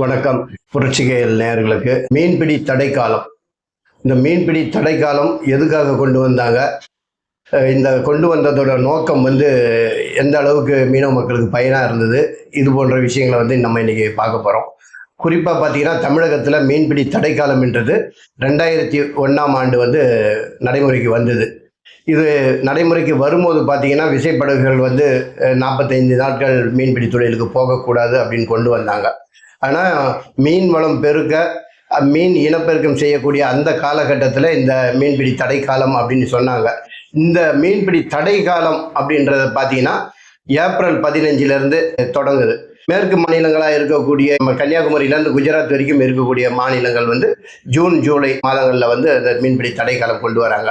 வணக்கம். புரட்சிகையல் நேர்களுக்கு மீன்பிடி தடை காலம் இந்த மீன்பிடி தடை காலம் எதுக்காக கொண்டு வந்தாங்க? இந்த கொண்டு வந்ததோட நோக்கம் வந்து எந்த அளவுக்கு மீனவ மக்களுக்கு பயனாக இருந்தது? இது போன்ற விஷயங்களை வந்து நம்ம இன்றைக்கி பார்க்க போகிறோம் குறிப்பாக பார்த்தீங்கன்னா தமிழகத்தில் மீன்பிடி தடை காலம்ன்றது ரெண்டாயிரத்தி ஒன்றாம் ஆண்டு வந்து நடைமுறைக்கு வந்தது. இது நடைமுறைக்கு வரும்போது பார்த்தீங்கன்னா விசைப்படகுகள் வந்து நாற்பத்தைந்து நாட்கள் மீன்பிடி தொழிலுக்கு போகக்கூடாது அப்படின்னு கொண்டு வந்தாங்க. ஆனால் மீன் வளம் பெருக்க மீன் இனப்பெருக்கம் செய்யக்கூடிய அந்த காலகட்டத்தில் இந்த மீன்பிடி தடை காலம் அப்படின்னு சொன்னாங்க. இந்த மீன்பிடி தடை காலம் அப்படின்றத பார்த்தீங்கன்னா ஏப்ரல் பதினஞ்சிலிருந்து தொடங்குது. மேற்கு மாநிலங்களாக இருக்கக்கூடிய நம்ம கன்னியாகுமரியிலேருந்து குஜராத் வரைக்கும் இருக்கக்கூடிய மாநிலங்கள் வந்து ஜூன் ஜூலை மாதங்களில் வந்து அந்த மீன்பிடி தடை காலம் கொண்டு வராங்க.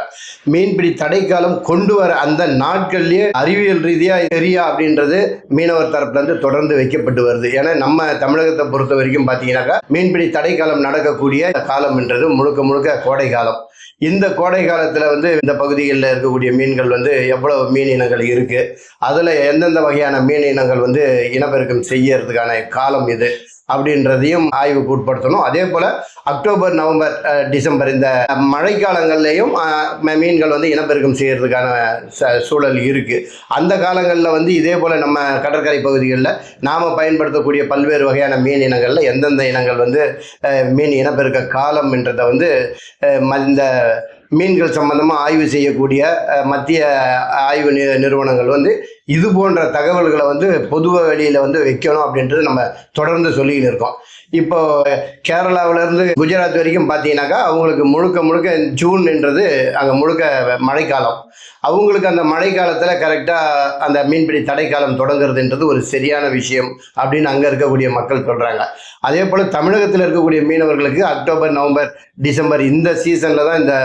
மீன்பிடி தடைக்காலம் கொண்டு வர அந்த நாட்கள்லேயே அறிவியல் ரீதியாக தெரியா அப்படின்றது மீனவர் தரப்புலேருந்து தொடர்ந்து வைக்கப்பட்டு வருது. ஏன்னா நம்ம தமிழகத்தை பொறுத்த வரைக்கும் பார்த்தீங்கன்னாக்கா மீன்பிடி தடைக்காலம் காலம் நடக்கக்கூடிய காலம்ன்றது முழுக்க முழுக்க கோடை காலம். இந்த கோடை காலத்தில் வந்து இந்த பகுதிகளில் இருக்கக்கூடிய மீன்கள் வந்து எவ்வளவு மீன் இனங்கள் இருக்குது அதில் எந்தெந்த வகையான மீன் இனங்கள் வந்து இனப்பெருக்கம் செய்யறதுக்கான காலம் இது? அப்படின்றதையும் ஆய்வுக்கு உட்படுத்தணும். அதே போல் அக்டோபர் நவம்பர் டிசம்பர் இந்த மழைக்காலங்கள்லேயும் ம- மீன்கள் வந்து இனப்பெருக்கம் செய்யறதுக்கான ச- சூழல் இருக்கு. அந்த காலங்களில் வந்து இதே போல் நம்ம கடற்கரை பகுதிகளில் நாம் பயன்படுத்தக்கூடிய பல்வேறு வகையான மீன் இனங்களில் எந்தெந்த இனங்கள் வந்து மீன் இனப்பெருக்க காலம் என்றதை வந்து ம- இந்த மீன்கள் சம்பந்தமாக ஆய்வு செய்யக்கூடிய மத்திய ஆய்வு நிறுவனங்கள் வந்து இது போன்ற தகவல்களை வந்து பொது வெளியில் வந்து வைக்கணும் அப்படின்றது நம்ம தொடர்ந்து சொல்லிக்கிட்டு இருக்கோம். இப்போ கேரளாவிலேருந்து குஜராத் வரைக்கும் பார்த்தீங்கன்னாக்கா அவங்களுக்கு முழுக்க முழுக்க ஜூன் என்றது அங்கே முழுக்க மழைக்காலம். அவங்களுக்கு அந்த மழைக்காலத்தில் கரெக்டாக அந்த மீன்பிடி தடைக்காலம் தொடங்குறதுன்றது ஒரு சரியான விஷயம் அப்படின்னு அங்கே இருக்கக்கூடிய மக்கள் சொல்கிறாங்க அதே போல் தமிழகத்தில் இருக்கக்கூடிய மீனவர்களுக்கு அக்டோபர் நவம்பர் டிசம்பர் இந்த சீசனில் தான் இந்த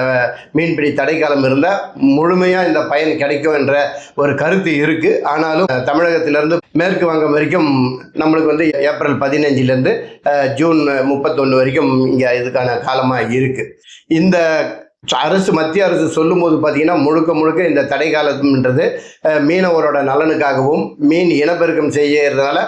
மீன்பிடி தடைக்காலம் இருந்தால் முழுமையாக இந்த பயன் கிடைக்கும் என்ற ஒரு கருத்து இருக்குது ஆனாலும் தமிழகத்திலிருந்து மேற்கு வங்கம் வரைக்கும் நம்மளுக்கு வந்து ஏப்ரல் பதினஞ்சுலேருந்து ஜூன் முப்பத்தொன்று வரைக்கும் இங்கே இதுக்கான காலமாக இருக்குது இந்த அரசு மத்திய அரசு சொல்லும்போது பார்த்தீங்கன்னா முழுக்க முழுக்க இந்த தடை காலம்ன்றது மீனவரோட நலனுக்காகவும் மீன் இனப்பெருக்கம் செய்யறதுனால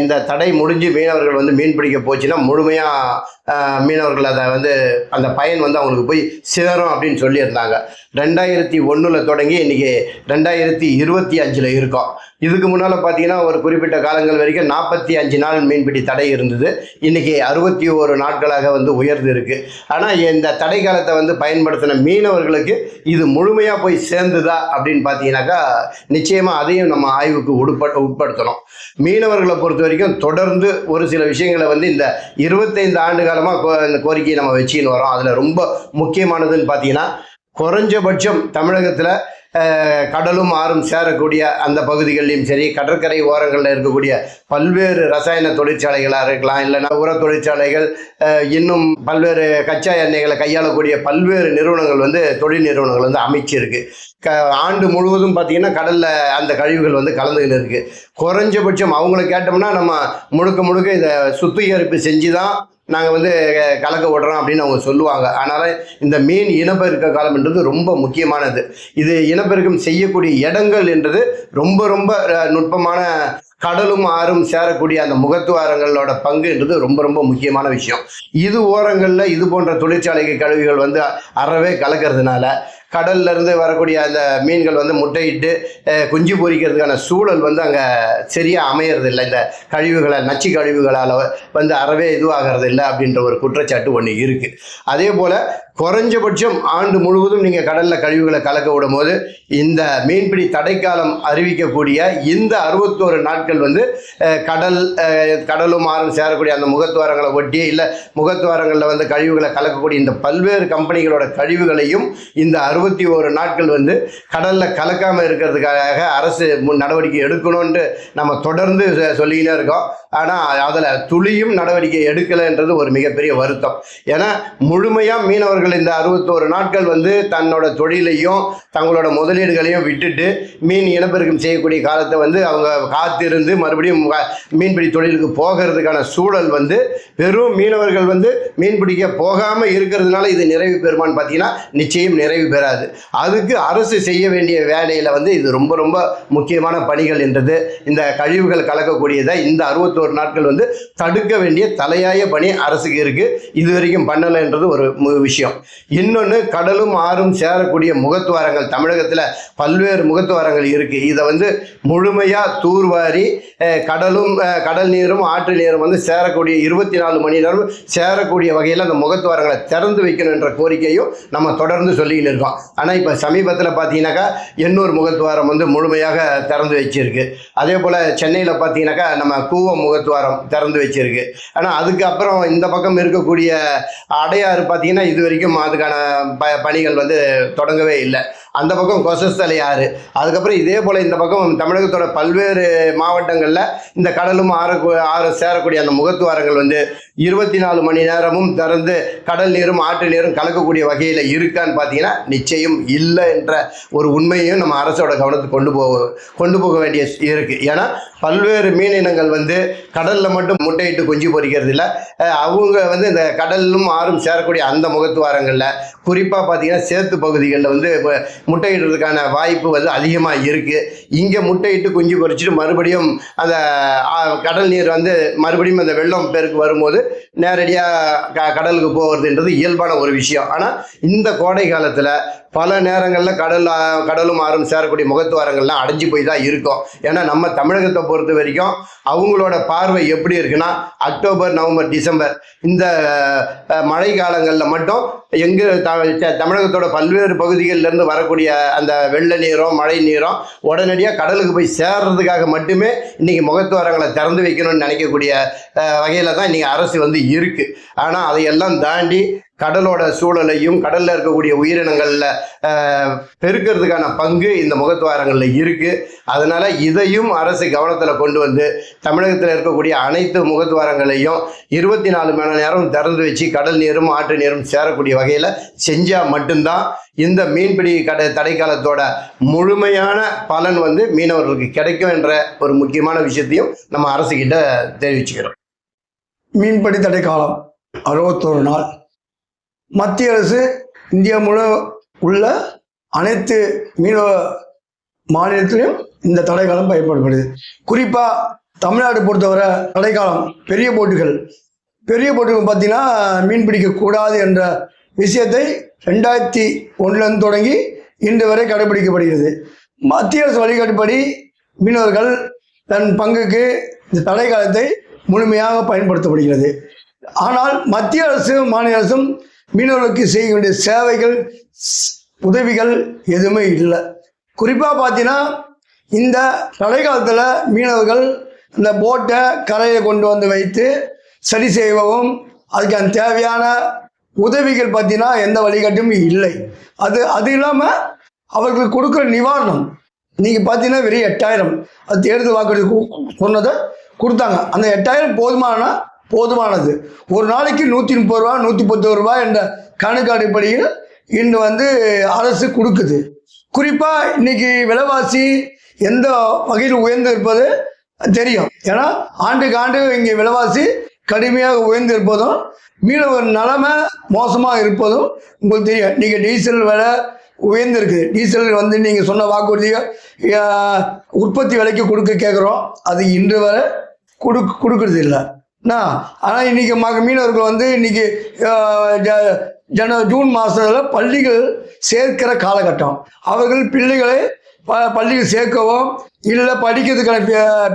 இந்த தடை முடிஞ்சு மீனவர்கள் வந்து மீன் பிடிக்க போச்சுன்னா முழுமையாக மீனவர்கள் அதை வந்து அந்த பயன் வந்து அவங்களுக்கு போய் சேரும் அப்படின்னு சொல்லியிருந்தாங்க. ரெண்டாயிரத்தி ஒன்றில் தொடங்கி இன்னைக்கு ரெண்டாயிரத்தி இருபத்தி அஞ்சில் இருக்கோம். இதுக்கு முன்னால் பார்த்தீங்கன்னா ஒரு குறிப்பிட்ட காலங்கள் வரைக்கும் நாற்பத்தி அஞ்சு நாள் மீன்பிடி தடை இருந்தது. இன்றைக்கி அறுபத்தி ஒரு நாட்களாக வந்து உயர்ந்து இருக்குது ஆனால் இந்த தடை காலத்தை வந்து பயன்படுத்தின மீனவர்களுக்கு இது முழுமையாக போய் சேர்ந்துதா அப்படின்னு பார்த்தீங்கன்னாக்கா நிச்சயமாக அதையும் நம்ம ஆய்வுக்கு உட்பட உட்படுத்தணும். மீனவர்களை பொறுத்த வரைக்கும் தொடர்ந்து ஒரு சில விஷயங்களை வந்து இந்த இருபத்தைந்து ஆண்டு காலமாக இந்த கோரிக்கையை நம்ம வச்சுக்கின்னு வரோம். அதில் ரொம்ப முக்கியமானதுன்னு பார்த்தீங்கன்னா குறைஞ்சபட்சம் தமிழகத்தில் கடலும் ஆறும் சேரக்கூடிய அந்த பகுதிகளிலும் சரி கடற்கரை ஓரங்களில் இருக்கக்கூடிய பல்வேறு ரசாயன தொழிற்சாலைகளாக இருக்கலாம் இல்லைன்னா உர தொழிற்சாலைகள் இன்னும் பல்வேறு கச்சா எண்ணெய்களை கையாளக்கூடிய பல்வேறு நிறுவனங்கள் வந்து தொழில் நிறுவனங்கள் வந்து அமைச்சிருக்கு. க ஆண்டு முழுவதும் பார்த்தீங்கன்னா கடலில் அந்த கழிவுகள் வந்து கலந்துகிட்டு இருக்குது குறைஞ்சபட்சம் அவங்கள கேட்டோம்னா நம்ம முழுக்க முழுக்க இதை சுத்திகரிப்பு செஞ்சு தான் நாங்கள் வந்து கலக்க விடுறோம் அப்படின்னு அவங்க சொல்லுவாங்க. அதனால் இந்த மீன் இனப்பெருக்க காலம்ன்றது ரொம்ப முக்கியமானது. இது இனப்பெருக்கம் செய்யக்கூடிய இடங்கள் என்றது ரொம்ப ரொம்ப அஹ், நுட்பமான கடலும் ஆறும் சேரக்கூடிய அந்த முகத்துவாரங்களோட பங்குன்றது ரொம்ப ரொம்ப முக்கியமான விஷயம். இது ஓரங்களில் இது போன்ற தொழிற்சாலைக்கு கழிவுகள் வந்து அறவே கலக்கிறதுனால கடல்ல இருந்து வரக்கூடிய அந்த மீன்கள் வந்து முட்டையிட்டு குஞ்சு பொரிக்கிறதுக்கான சூழல் வந்து அங்கே சரியாக அமையறது இல்லை இந்த கழிவுகளை நச்சு கழிவுகளால் வந்து அறவே இதுவாகிறது இல்லை அப்படின்ற ஒரு குற்றச்சாட்டு ஒன்று இருக்குது அதே போல் குறைஞ்சபட்சம் ஆண்டு முழுவதும் நீங்கள் கடலில் கழிவுகளை கலக்க விடும் போது இந்த மீன்பிடி தடைக்காலம் அறிவிக்கக்கூடிய இந்த அறுபத்தோரு நாட்கள் வந்து கடல் கடலும் ஆறும் சேரக்கூடிய அந்த முகத்துவாரங்களை ஒட்டி இல்லை முகத்துவாரங்களில் வந்து கழிவுகளை கலக்கக்கூடிய இந்த பல்வேறு கம்பெனிகளோட கழிவுகளையும் இந்த அறுபத்தி ஒரு நாட்கள் வந்து கடலில் கலக்காமல் இருக்கிறதுக்காக அரசு முன் நடவடிக்கை எடுக்கணும்ன்ட்டு நம்ம தொடர்ந்து சொல்லிக்கிட்டே இருக்கோம். ஆனால் அதில் துளியும் நடவடிக்கை எடுக்கலைன்றது ஒரு மிகப்பெரிய வருத்தம். ஏன்னா முழுமையாக மீனவர்கள் இந்த அறுபத்தோரு நாட்கள் வந்து தன்னோட தொழிலையும் தங்களோட முதலீடுகளையும் விட்டுட்டு மீன் இனப்பெருக்கம் செய்யக்கூடிய காலத்தை வந்து அவங்க காத்திருந்து மறுபடியும் மீன்பிடி தொழிலுக்கு போகிறதுக்கான சூழல் வந்து வெறும் மீனவர்கள் வந்து மீன் பிடிக்க போகாமல் இருக்கிறதுனால இது நிறைவு பெறுமான்னு பார்த்தீங்கன்னா நிச்சயம் நிறைவு பெறாது. வராது அதுக்கு அரசு செய்ய வேண்டிய வேலையில் வந்து இது ரொம்ப ரொம்ப முக்கியமான பணிகள் என்றது இந்த கழிவுகள் கலக்கக்கூடியதை இந்த அறுபத்தோரு நாட்கள் வந்து தடுக்க வேண்டிய தலையாய பணி அரசுக்கு இருக்குது இது வரைக்கும் பண்ணலைன்றது ஒரு மு- விஷயம். இன்னொன்று கடலும் ஆறும் சேரக்கூடிய முகத்துவாரங்கள் தமிழகத்தில் பல்வேறு முகத்துவாரங்கள் இருக்குது இதை வந்து முழுமையாக தூர்வாரி கடலும் கடல் நீரும் ஆற்று நீரும் வந்து சேரக்கூடிய இருபத்தி நாலு மணி நேரம் சேரக்கூடிய வகையில் அந்த முகத்துவாரங்களை திறந்து வைக்கணும் என்ற கோரிக்கையும் நம்ம தொடர்ந்து சொல்லிக்கிட்டு இருக்கோம். ஆனால் இப்போ சமீபத்தில் பார்த்தீங்கன்னாக்கா எண்ணூர் முகத்துவாரம் வந்து முழுமையாக திறந்து வச்சிருக்கு. அதே போல் சென்னையில் பார்த்தீங்கன்னாக்கா நம்ம கூவம் முகத்துவாரம் திறந்து வச்சிருக்கு. ஆனால் அதுக்கப்புறம் இந்த பக்கம் இருக்கக்கூடிய அடையாறு பார்த்தீங்கன்னா இது வரைக்கும் அதுக்கான ப பணிகள் வந்து தொடங்கவே இல்லை. அந்த பக்கம் கொசஸ்தலை ஆறு. அதுக்கப்புறம் இதே போல் இந்த பக்கம் தமிழகத்தோட பல்வேறு மாவட்டங்களில் இந்த கடலும் ஆறு ஆறு சேரக்கூடிய அந்த முகத்துவாரங்கள் வந்து இருபத்தி நாலு மணி நேரமும் திறந்து கடல் நீரும் ஆற்று நீரும் கலக்கக்கூடிய வகையில் இருக்கான்னு பார்த்தீங்கன்னா நிச்சயம் இல்லை என்ற ஒரு உண்மையும் நம்ம அரசோட கவனத்துக்கு கொண்டு போக கொண்டு போக வேண்டிய இருக்குது ஏன்னா பல்வேறு மீனினங்கள் வந்து கடலில் மட்டும் முட்டையிட்டு குஞ்சு பொறிக்கிறது இல்லை. அவங்க வந்து இந்த கடலும் ஆறும் சேரக்கூடிய அந்த முகத்துவாரங்களில் குறிப்பாக பார்த்தீங்கன்னா சேத்து பகுதிகளில் வந்து முட்டையிடுறதுக்கான வாய்ப்பு வந்து அதிகமாக இருக்குது இங்கே முட்டையிட்டு குஞ்சு பொறிச்சிட்டு மறுபடியும் அந்த கடல் நீர் வந்து மறுபடியும் அந்த வெள்ளம் பெருக்கு வரும்போது நேரடியாக க கடலுக்கு போகிறதுன்றது இயல்பான ஒரு விஷயம். ஆனால் இந்த கோடை காலத்தில் பல நேரங்களில் கடல் கடலும் ஆறும் சேரக்கூடிய முகத்துவாரங்கள்லாம் அடைஞ்சு போய் தான் இருக்கும். ஏன்னா நம்ம தமிழகத்தை பொறுத்த வரைக்கும் அவங்களோட பார்வை எப்படி இருக்குன்னா அக்டோபர் நவம்பர் டிசம்பர் இந்த மழை காலங்களில் மட்டும் எங்கே த- தமிழகத்தோட பல்வேறு பகுதிகளிலேருந்து வரக்கூடிய அந்த வெள்ள நீரும் மழை நீரும் உடனடியாக கடலுக்கு போய் சேர்றதுக்காக மட்டுமே இன்றைக்கி முகத்துவாரங்களை திறந்து வைக்கணும்னு நினைக்கக்கூடிய வகையில் தான் இன்றைக்கி அரசு வந்து இருக்குது ஆனால் அதையெல்லாம் தாண்டி கடலோட சூழலையும் கடலில் இருக்கக்கூடிய உயிரினங்களில் பெருக்கிறதுக்கான பங்கு இந்த முகத்துவாரங்களில் இருக்குது அதனால் இதையும் அரசு கவனத்தில் கொண்டு வந்து தமிழகத்தில் இருக்கக்கூடிய அனைத்து முகத்துவாரங்களையும் இருபத்தி நாலு மணி நேரம் திறந்து வச்சு கடல் நீரும் ஆற்று நீரும் சேரக்கூடிய வகையில் செஞ்சால் மட்டும்தான் இந்த மீன்பிடி கடை தடைக்காலத்தோட முழுமையான பலன் வந்து மீனவர்களுக்கு கிடைக்கும் என்ற ஒரு முக்கியமான விஷயத்தையும் நம்ம அரசுக்கிட்ட தெரிவிச்சுக்கிறோம். மீன்பிடி தடை காலம் அறுபத்தோரு நாள். மத்திய அரசு இந்தியா முழு உள்ள அனைத்து மீனவ மாநிலத்திலும் இந்த தடைக்காலம் காலம் குறிப்பாக தமிழ்நாடு பொறுத்தவரை தடைக்காலம் பெரிய போட்டுகள். பெரிய போட்டுகள் பார்த்தீங்கன்னா மீன் பிடிக்கக்கூடாது என்ற விஷயத்தை ரெண்டாயிரத்தி ஒன்றுலேருந்து தொடங்கி இன்று வரை கடைபிடிக்கப்படுகிறது. மத்திய அரசு வழிகாட்டுப்படி மீனவர்கள் தன் பங்குக்கு இந்த தடை காலத்தை முழுமையாக பயன்படுத்தப்படுகிறது. ஆனால் மத்திய அரசும் மாநில அரசும் மீனவர்களுக்கு செய்ய வேண்டிய சேவைகள் ஸ்- உதவிகள் எதுவுமே இல்லை. குறிப்பாக பார்த்தீங்கன்னா இந்த தடை காலத்தில் மீனவர்கள் இந்த போட்டை கரையில் கொண்டு வந்து வைத்து சரி செய்யவும் அதுக்கான தேவையான உதவிகள் பார்த்தீங்கன்னா எந்த வழிகாட்டும் இல்லை. அது அது இல்லாமல் அவர்களுக்கு கொடுக்குற நிவாரணம் நீங்கள் பார்த்தீங்கன்னா வெறும் எட்டாயிரம். அது தேர்தல் வாக்கு சொன்னதை கொடுத்தாங்க. அந்த எட்டாயிரம் போதுமானா போதுமானது. ஒரு நாளைக்கு நூற்றி முப்பது ரூபா நூற்றி பத்து ரூபா என்ற கணக்கு அடிப்படையில் இன்று வந்து அரசு கொடுக்குது. குறிப்பாக இன்னைக்கு விலைவாசி எந்த வகையில் உயர்ந்து இருப்பது தெரியும். ஏன்னா ஆண்டுக்கு ஆண்டு இங்கே விலைவாசி கடுமையாக உயர்ந்து இருப்பதும் மீனவர் நிலைமை மோசமாக இருப்பதும் உங்களுக்கு தெரியும். நீங்கள் டீசல் விலை உயர்ந்திருக்கு டீசல் வந்து நீங்கள் சொன்ன வாக்குறுதியை உற்பத்தி விலைக்கு கொடுக்க கேட்குறோம். அது இன்று வரை கொடு கொடுக்கறது இல்லை ஆனால் இன்னைக்கு மக மீனவர்கள் வந்து இன்னைக்கு ஜ- ஜன ஜூன் மாதத்தில் பள்ளிகள் சேர்க்கிற காலகட்டம். அவர்கள் பிள்ளைகளை ப பள்ளியில் சேர்க்கவோ இல்லை படிக்கிறதுக்கான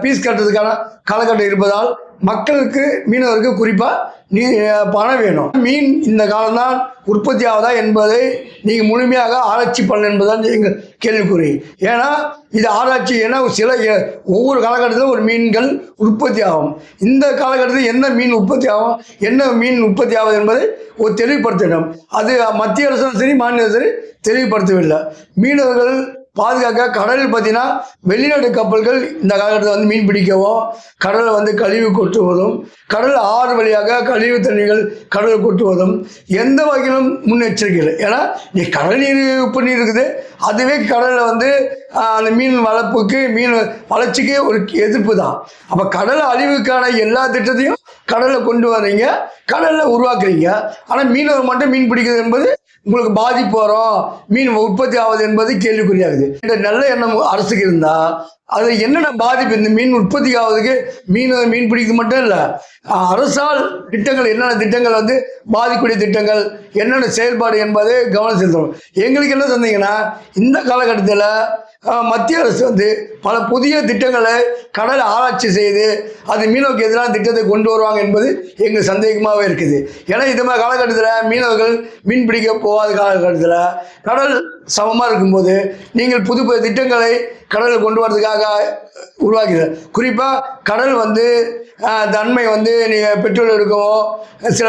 ஃபீஸ் கட்டுறதுக்கான காலகட்டம் இருப்பதால் மக்களுக்கு மீனவருக்கு குறிப்பாக நீ பணம் வேணும். மீன் இந்த காலம்தான் உற்பத்தி ஆகுதா என்பதை நீங்கள் முழுமையாக ஆராய்ச்சி பண்ண என்பதுதான் எங்கள் கேள்விக்குறி. ஏன்னா இது ஆராய்ச்சி ஏன்னா சில ஒவ்வொரு காலகட்டத்திலும் ஒரு மீன்கள் உற்பத்தி ஆகும். இந்த காலகட்டத்தில் என்ன மீன் உற்பத்தி ஆகும் என்ன மீன் உற்பத்தி ஆகுது என்பதை ஒரு தெளிவுபடுத்த வேண்டும் அது மத்திய அரசும் சரி மாநிலம் சரி தெளிவுபடுத்தவில்லை. மீனவர்கள் பாதுகாக்க கடலில் பார்த்தீங்கன்னா வெளிநாட்டு கப்பல்கள் இந்த காலகட்டத்தில் வந்து மீன் பிடிக்கவும் கடலை வந்து கழிவு கொட்டுவதும் கடல் ஆறு வழியாக கழிவு தண்ணீர்கள் கடலில் கொட்டுவதும் எந்த வகையிலும் முன்னெச்சரிக்கை இல்லை. ஏன்னா நீ கடல் நீர் உப்பு நீர் இருக்குது. அதுவே கடலில் வந்து அந்த மீன் வளர்ப்புக்கு மீன் வளர்ச்சிக்கு ஒரு எதிர்ப்பு தான். அப்போ கடல் அழிவுக்கான எல்லா திட்டத்தையும் கடலில் கொண்டு வர்றீங்க கடலில் உருவாக்குறீங்க. ஆனால் மீனவர் மட்டும் மீன் பிடிக்கிறது என்பது உங்களுக்கு பாதிப்பு வரும் மீன் உற்பத்தி ஆகுது என்பது கேள்விக்குறியாகுது. இந்த நல்ல எண்ணம் அரசுக்கு இருந்தால் அது என்னென்ன பாதிப்பு? இந்த மீன் உற்பத்தி ஆகுதுக்கு மீன் மீன் பிடிக்கிறது மட்டும் இல்லை அரசால் திட்டங்கள் என்னென்ன திட்டங்கள் வந்து பாதிக்கூடிய திட்டங்கள் என்னென்ன செயல்பாடு என்பதை கவனம் செலுத்தணும். எங்களுக்கு என்ன சொன்னீங்கன்னா இந்த காலகட்டத்தில் மத்திய அரசு வந்து பல புதிய திட்டங்களை கடல் ஆராய்ச்சி செய்து அது மீனவருக்கு எதிரான திட்டத்தை கொண்டு வருவாங்க என்பது எங்களுக்கு சந்தேகமாகவே இருக்குது. ஏன்னா இது மாதிரி காலகட்டத்தில் மீனவர்கள் மீன் பிடிக்க போகாத காலகட்டத்தில் கடல் சமமாக இருக்கும்போது நீங்கள் புது புது திட்டங்களை கடலில் கொண்டு வரதுக்காக உருவாக்கிறது குறிப்பாக கடல் வந்து தன்மை வந்து நீங்கள் பெட்ரோல் எடுக்கவோ சில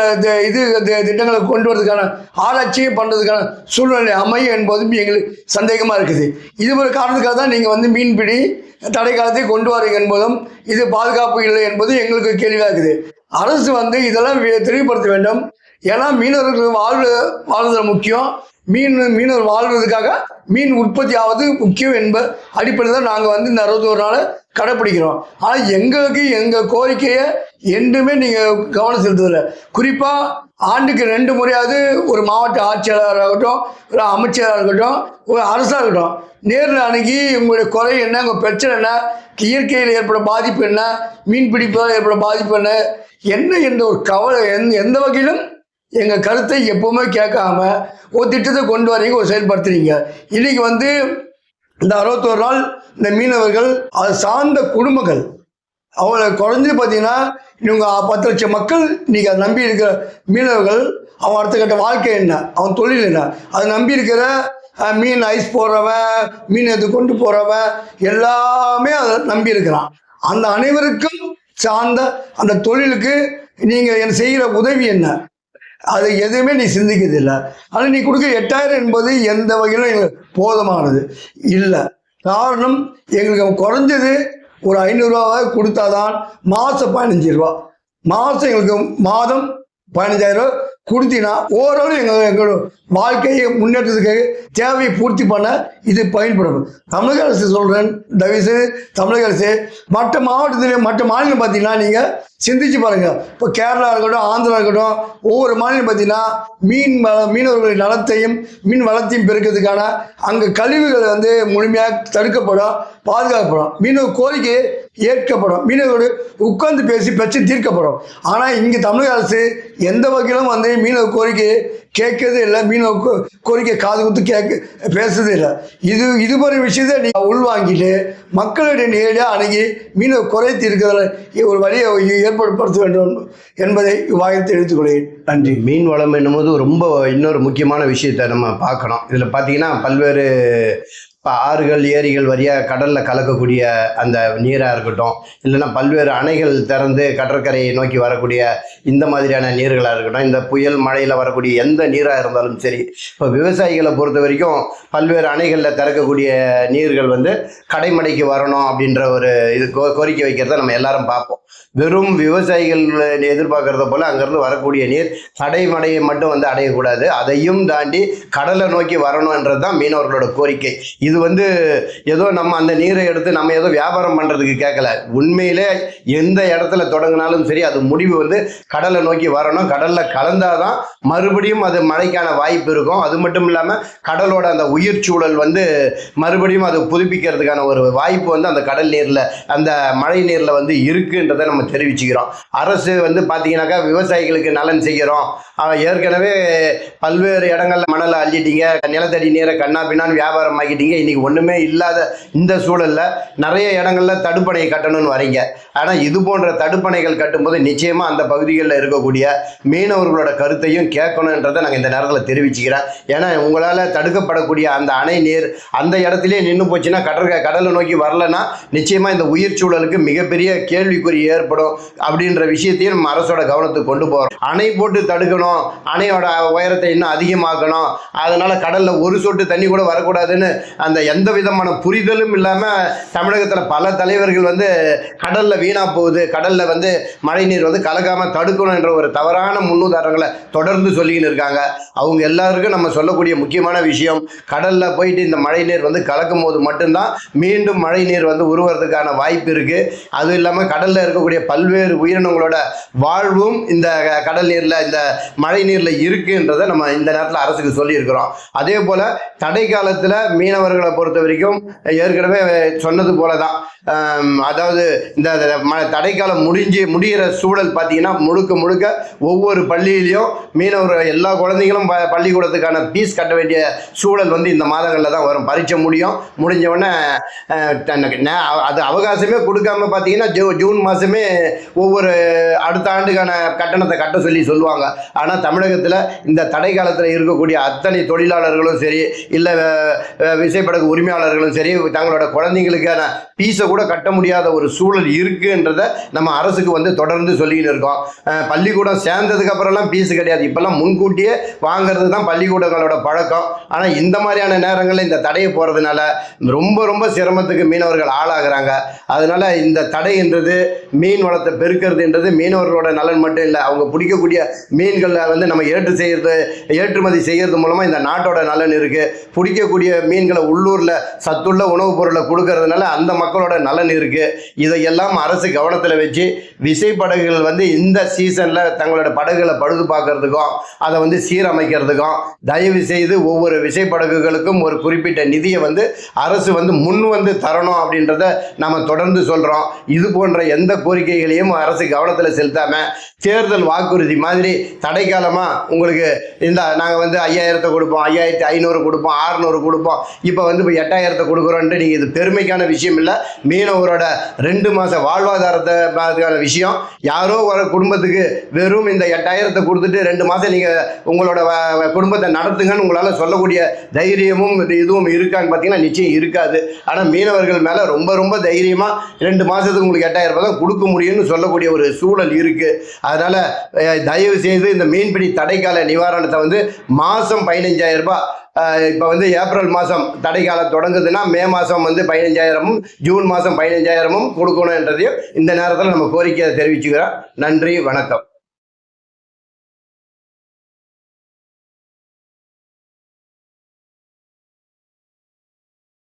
இது திட்டங்களை கொண்டு வரதுக்கான ஆராய்ச்சியை பண்ணுறதுக்கான சூழ்நிலை அமையும் என்பதும் எங்களுக்கு சந்தேகமாக இருக்குது. இது ஒரு காரணத்துக்காக தான் நீங்கள் வந்து மீன்பிடி தடை காலத்தை கொண்டு வரீங்க என்பதும் இது பாதுகாப்பு இல்லை என்பது எங்களுக்கு கேள்வியாக இருக்குது. அரசு வந்து இதெல்லாம் தெளிவுபடுத்த வேண்டும். ஏன்னா மீனவர்களுக்கு வாழ்வு வாழ்வதில் முக்கியம். மீன் மீனவர் வாழ்வதற்காக மீன் உற்பத்தி ஆவது முக்கியம் என்ப அடிப்படையில் தான் நாங்கள் வந்து இந்த அறுபத்தோரு நாளை கடைப்பிடிக்கிறோம். ஆனால் எங்களுக்கு எங்கள் கோரிக்கையை என்றுமே நீங்கள் கவனம் செலுத்துதில்லை குறிப்பாக ஆண்டுக்கு ரெண்டு முறையாவது ஒரு மாவட்ட ஆட்சியாளராக இருக்கட்டும் ஒரு அமைச்சராக இருக்கட்டும் ஒரு அரசாக இருக்கட்டும் நேரில் அணுகி உங்களுடைய குறை என்ன உங்கள் பிரச்சனை என்ன இயற்கையில் ஏற்படும் பாதிப்பு என்ன மீன் பிடிப்பதால் ஏற்படும் பாதிப்பு என்ன என்ன என்ற ஒரு கவலை எந்த எந்த வகையிலும் எங்கள் கருத்தை எப்போவுமே கேட்காம ஒரு திட்டத்தை கொண்டு வரீங்க ஒரு செயல்படுத்துறீங்க. இன்னைக்கு வந்து இந்த அறுபத்தோரு நாள் இந்த மீனவர்கள் அது சார்ந்த குடும்பங்கள் அவங்கள குறைஞ்சு பார்த்தீங்கன்னா இவங்க பத்து லட்சம் மக்கள் இன்னைக்கு அதை நம்பி இருக்கிற மீனவர்கள் அவன் அடுத்த கட்ட வாழ்க்கை என்ன? அவன் தொழில் என்ன? அதை நம்பி இருக்கிற மீன் ஐஸ் போடுறவன் மீன் எடுத்து கொண்டு போகிறவன் எல்லாமே அதை நம்பி இருக்கிறான். அந்த அனைவருக்கும் சார்ந்த அந்த தொழிலுக்கு நீங்கள் என் செய்கிற உதவி என்ன? அது எதுவுமே நீ சிந்திக்கிறதில்ல. ஆனால் நீ கொடுக்குற எட்டாயிரம் என்பது எந்த வகையிலும் எங்களுக்கு போதுமானது. இல்லை. காரணம் எங்களுக்கு குறைஞ்சது ஒரு ஐநூறுரூவா கொடுத்தாதான் மாதம் பதினஞ்சு ரூபா. மாதம் எங்களுக்கு மாதம் பதினஞ்சாயிரம் ரூபா கொடுத்தீங்கன்னா ஓரளவு எங்கள் எங்களோட வாழ்க்கையை முன்னேற்றத்துக்கு தேவையை பூர்த்தி பண்ண இது பயன்படும். தமிழக அரசு சொல்கிறேன் தயவுசெய்து தமிழக அரசு மற்ற மாவட்டத்தில் மற்ற மாநிலம் பார்த்தீங்கன்னா நீங்கள் சிந்திச்சு பாருங்கள் இப்போ கேரளா இருக்கட்டும் ஆந்திரா இருக்கட்டும் ஒவ்வொரு மாநிலம் பார்த்தீங்கன்னா மீன் வள மீனவர்களின் நலத்தையும் மீன் வளத்தையும் பெருக்கிறதுக்கான அங்கே கழிவுகள் வந்து முழுமையாக தடுக்கப்படும் பாதுகாக்கப்படும். மீனவர் கோரிக்கை ஏற்கப்படும். மீனவரோடு உட்கார்ந்து பேசி பிரச்சனை தீர்க்கப்படும். ஆனால் இங்கே தமிழக அரசு எந்த வகையிலும் வந்து மீனவர் கோரிக்கையை கேட்கறதே இல்லை. மீனவ கோ- கோரிக்கை காது குத்து கேட்க பேசுறதே இல்லை. இது இது மாதிரி விஷயத்தை நீ உள்வாங்கிட்டு மக்களிடையே நேரடியாக அணுகி மீனவ குறைத்து இருக்கிறதால ஒரு வழியை ஏற்படுத்த வேண்டும் என்பதை வாயத்தை எடுத்துக்கொள்கிறேன் நன்றி. மீன் வளம் என்னும்போது ரொம்ப இன்னொரு முக்கியமான விஷயத்தை நம்ம பார்க்கணும். இதில் பார்த்தீங்கன்னா பல்வேறு இப்போ ஆறுகள் ஏரிகள் வழியாக கடலில் கலக்கக்கூடிய அந்த நீராக இருக்கட்டும் இல்லைன்னா பல்வேறு அணைகள் திறந்து கடற்கரையை நோக்கி வரக்கூடிய இந்த மாதிரியான நீர்களாக இருக்கட்டும் இந்த புயல் மழையில் வரக்கூடிய எந்த நீராக இருந்தாலும் சரி இப்போ விவசாயிகளை பொறுத்த வரைக்கும் பல்வேறு அணைகளில் திறக்கக்கூடிய நீர்கள் வந்து கடைமடைக்கு வரணும் அப்படின்ற ஒரு இது கோ- கோரிக்கை வைக்கிறத நம்ம எல்லாரும் பார்ப்போம். வெறும் விவசாயிகள் எதிர்பார்க்கறத போல் அங்கேருந்து வரக்கூடிய நீர் தடைமடையை மட்டும் வந்து அடையக்கூடாது. அதையும் தாண்டி கடலை நோக்கி வரணுன்றது தான் மீனவர்களோட கோரிக்கை. இது வந்து ஏதோ நம்ம அந்த நீரை எடுத்து நம்ம ஏதோ வியாபாரம் பண்ணுறதுக்கு கேட்கல. உண்மையிலே எந்த இடத்துல தொடங்கினாலும் சரி அது முடிவு வந்து கடலை நோக்கி வரணும். கடலில் கலந்தாதான் மறுபடியும் அது மழைக்கான வாய்ப்பு இருக்கும். அது மட்டும் இல்லாமல் கடலோட அந்த உயிர் சூழல் வந்து மறுபடியும் அது புதுப்பிக்கிறதுக்கான ஒரு வாய்ப்பு வந்து அந்த கடல் நீரில் அந்த மழை நீரில் வந்து இருக்குன்றதை நம்ம தெரிவிச்சுக்கிறோம். அரசு வந்து பார்த்தீங்கன்னாக்கா விவசாயிகளுக்கு நலன் செய்கிறோம். ஏற்கனவே பல்வேறு இடங்கள்ல மணலை அள்ளிட்டீங்க. நிலத்தடி நீரை கண்ணா பின்னான்னு வியாபாரம் ஆக்கிட்டீங்க. இன்னைக்கு ஒன்றுமே இல்லாத இந்த சூழல்ல நிறைய இடங்கள்ல தடுப்பணை கட்டணும்னு வரீங்க. ஆனால் இது போன்ற தடுப்பணைகள் கட்டும்போது நிச்சயமாக அந்த பகுதிகளில் இருக்கக்கூடிய மீனவர்களோட கருத்தையும் கேட்கணுன்றதை நாங்கள் இந்த நேரத்தில் தெரிவிச்சுக்கிறேன். ஏன்னா உங்களால் தடுக்கப்படக்கூடிய அந்த அணை நீர் அந்த இடத்துலயே நின்று போச்சுன்னா கடற்க கடலை நோக்கி வரலன்னா நிச்சயமாக இந்த உயிர் சூழலுக்கு மிகப்பெரிய கேள்விக்குறி ஏற்படும் அப்படின்ற விஷயத்தையும் நம்ம அரசோட கவனத்துக்கு கொண்டு போகிறோம் அணை போட்டு தடுக்கணும். அணையோட உயரத்தை இன்னும் அதிகமாக்கணும். அதனால கடலில் ஒரு சொட்டு தண்ணி கூட வரக்கூடாதுன்னு அந்த எந்த விதமான புரிதலும் இல்லாமல் தமிழகத்தில் பல தலைவர்கள் வந்து கடலில் வீணாக போகுது கடலில் வந்து மழைநீர் வந்து கலக்காமல் தடுக்கணும் என்ற ஒரு தவறான முன்னுதாரணங்களை தொடர்ந்து சொல்லிக்கின்னு இருக்காங்க. அவங்க எல்லாருக்கும் நம்ம சொல்லக்கூடிய முக்கியமான விஷயம் கடலில் போயிட்டு இந்த மழைநீர் வந்து கலக்கும் போது மட்டும்தான் மீண்டும் மழைநீர் வந்து உருவறதுக்கான வாய்ப்பு இருக்குது அதுவும் இல்லாமல் கடலில் இருக்கக்கூடிய பல்வேறு உயிரினங்களோட வாழ்வும் இந்த கடல் நீரில் இந்த மழை நீரில் இருக்குன்றதை நம்ம இந்த நேரத்தில் அரசுக்கு சொல்லியிருக்கிறோம். அதே போல் தடை காலத்தில் மீனவர்கள் பொறுத்த வரைக்கும் ஏற்கனவே சொன்னது போல தான் அதாவது இந்த ம தடைக்காலம் முடிஞ்சு முடிகிற சூழல் பார்த்தீங்கன்னா முழுக்க முழுக்க ஒவ்வொரு பள்ளியிலையும் மீனவர் எல்லா குழந்தைங்களும் ப பள்ளிக்கூடத்துக்கான ஃபீஸ் கட்ட வேண்டிய சூழல் வந்து இந்த மாதங்களில் தான் வரும். பரீட்சை முடியும் முடிஞ்சவுடனே அது அவகாசமே கொடுக்காம பார்த்தீங்கன்னா ஜூ ஜூன் மாதமே ஒவ்வொரு அடுத்த ஆண்டுக்கான கட்டணத்தை கட்ட சொல்லி சொல்லுவாங்க. ஆனால் தமிழகத்தில் இந்த தடை காலத்தில் இருக்கக்கூடிய அத்தனை தொழிலாளர்களும் சரி இல்லை படகு உரிமையாளர்களும் சரி தங்களோட குழந்தைங்களுக்கான ஃபீஸை கூட கட்ட முடியாத ஒரு சூழல் இருக்குன்றத நம்ம அரசுக்கு வந்து தொடர்ந்து சொல்லிக்கிட்டு இருக்கோம். பள்ளிக்கூடம் சேர்ந்ததுக்கு அப்புறம்லாம் கிடையாது. இப்போல்லாம் முன்கூட்டியே வாங்குறது தான் பள்ளிக்கூடங்களோட பழக்கம். ஆனால் இந்த மாதிரியான நேரங்களில் இந்த தடையை போகிறதுனால ரொம்ப ரொம்ப சிரமத்துக்கு மீனவர்கள் ஆளாகிறாங்க. அதனால் இந்த தடைன்றது மீன் வளத்தை பெருக்கிறதுன்றது மீனவர்களோட நலன் மட்டும் இல்லை அவங்க பிடிக்கக்கூடிய மீன்களை வந்து நம்ம ஏற்று செய்கிறது ஏற்றுமதி செய்கிறது மூலமாக இந்த நாட்டோட நலன் இருக்குது பிடிக்கக்கூடிய மீன்களை உள்ளூரில் சத்துள்ள உணவுப் பொருளை கொடுக்கறதுனால அந்த மக்களோட நலன் இருக்குது இதையெல்லாம் அரசு கவனத்தில் வச்சு விசைப்படகுகள் வந்து இந்த சீசனில் தங்களோட படகுகளை பழுது பார்க்கறதுக்கும் அதை வந்து சீரமைக்கிறதுக்கும் தயவு செய்து ஒவ்வொரு விசைப்படகுகளுக்கும் ஒரு குறிப்பிட்ட நிதியை வந்து அரசு வந்து முன் வந்து தரணும் அப்படின்றத நம்ம தொடர்ந்து சொல்கிறோம் இது போன்ற எந்த கோரிக்கைகளையும் அரசு கவனத்தில் செலுத்தாமல் தேர்தல் வாக்குறுதி மாதிரி தடைக்காலமாக உங்களுக்கு இந்த நாங்கள் வந்து ஐயாயிரத்தை கொடுப்போம் ஐயாயிரத்தி ஐநூறு கொடுப்போம் ஆறுநூறு கொடுப்போம். இப்போ வந்து இப்போ எட்டாயிரத்தை கொடுக்குறோன்ட்டு நீங்கள் இது பெருமைக்கான விஷயம் இல்லை. மீனவரோட ரெண்டு மாத வாழ்வாதாரத்தை அதுக்கான விஷயம். யாரோ ஒரு குடும்பத்துக்கு வெறும் இந்த எட்டாயிரத்தை கொடுத்துட்டு ரெண்டு மாதம் நீங்கள் உங்களோட குடும்பத்தை நடத்துங்கன்னு உங்களால் சொல்லக்கூடிய தைரியமும் இது இதுவும் இருக்கான்னு பார்த்தீங்கன்னா நிச்சயம் இருக்காது. ஆனால் மீனவர்கள் மேலே ரொம்ப ரொம்ப தைரியமாக ரெண்டு மாதத்துக்கு உங்களுக்கு எட்டாயிரம் ரூபாய் தான் கொடுக்க முடியும்னு சொல்லக்கூடிய ஒரு சூழல் இருக்குது அதனால் தயவு செய்து இந்த மீன்பிடி தடைக்கால நிவாரணத்தை வந்து மாதம் பதினஞ்சாயிரம் ரூபாய் இப்போ வந்து ஏப்ரல் மாதம் தடைக்காலம் தொடங்குதுன்னா மே மாதம் வந்து பதினஞ்சாயிரமும் ஜூன் மாதம் பதினஞ்சாயிரமும் கொடுக்கணுன்றதையும் இந்த நேரத்தில் நம்ம கோரிக்கையை தெரிவிச்சுக்கிறோம். நன்றி வணக்கம்.